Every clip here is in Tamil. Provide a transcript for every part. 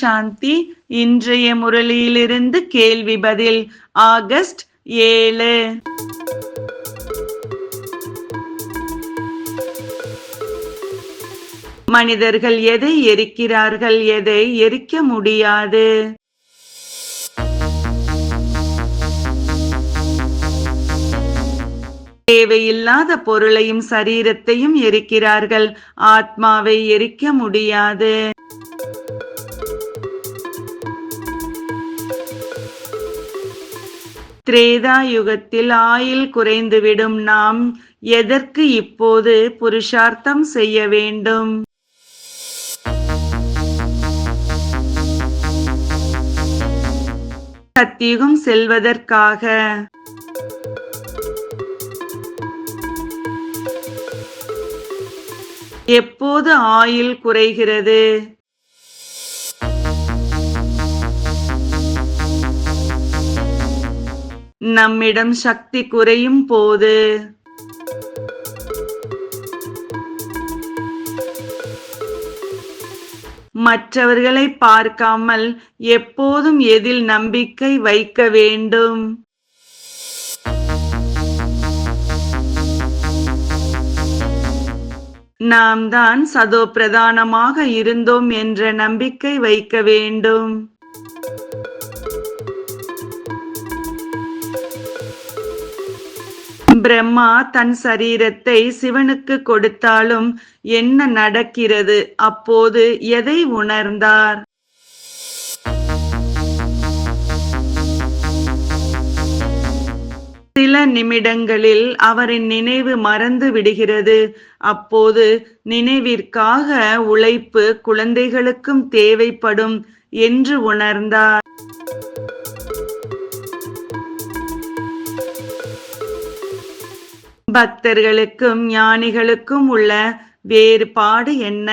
சாந்தி இன்றைய முரளியிலிருந்து கேள்வி பதில் ஆகஸ்ட் ஏழு. மனிதர்கள் எதை எரிக்கிறார்கள் எதை எரிக்க முடியாது? தேவையில்லாத பொருளையும் சரீரத்தையும் எரிக்கிறார்கள். ஆத்மாவை எரிக்க முடியாது. திரேதா யுகத்தில் ஆயில் குறைந்துவிடும் நாம் எதற்கு இப்போது புருஷார்த்தம் செய்ய வேண்டும்? சத்தியுகம் செல்வதற்காக. எப்போது ஆயில் குறைகிறது? நம்மிடம் சக்தி குறையும் போது. மற்றவர்களை பார்க்காமல் எப்போதும் எதில் நம்பிக்கை வைக்க வேண்டும்? நாம் தான் சதோ பிரதானமாக இருந்தோம் என்ற நம்பிக்கை வைக்க வேண்டும். பிரம்மா தன் சரீரத்தை சிவனுக்கு கொடுத்தாலும் என்ன நடக்கிறது? அப்போது எதை உணர்ந்தார்? சில நிமிடங்களில் அவரின் நினைவு மறந்து விடுகிறது. அப்போது நினைவிற்காக உழைப்பு குழந்தைகளுக்கும் தேவைப்படும் என்று உணர்ந்தார். பக்தர்களுக்கும் ஞானிகளுக்கும் உள்ள வேறுபாடு என்ன?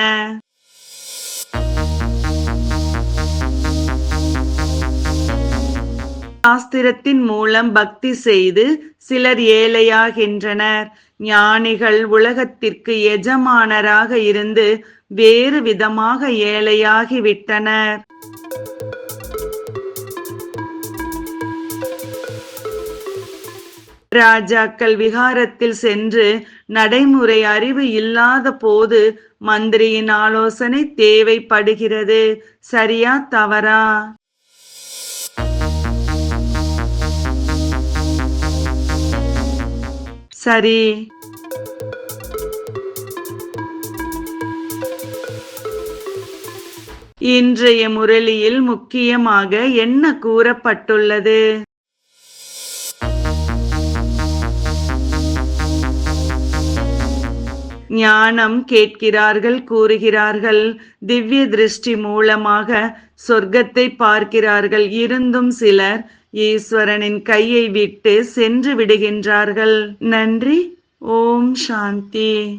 சாஸ்திரத்தின் மூலம் பக்தி செய்து சிலர் ஏழையாகின்றனர். ஞானிகள் உலகத்திற்கு எஜமானராக இருந்து வேறு விதமாக ஏழையாகிவிட்டனர். ராஜாக்கள் விகாரத்தில் சென்று நடைமுறை அறிவு இல்லாத போது மந்திரியின் ஆலோசனை தேவைப்படுகிறது. சரியா தவறா? சரி. இன்றைய முரளியில் முக்கியமாக என்ன கூறப்பட்டுள்ளது? ஞானம் கேட்கிறார்கள் கூறுகிறார்கள். திவ்ய திருஷ்டி மூலமாக சொர்க்கத்தை பார்க்கிறார்கள். இருந்தும் சிலர் ஈஸ்வரனின் கையை விட்டு சென்று விடுகின்றார்கள். நன்றி. ஓம் சாந்தி.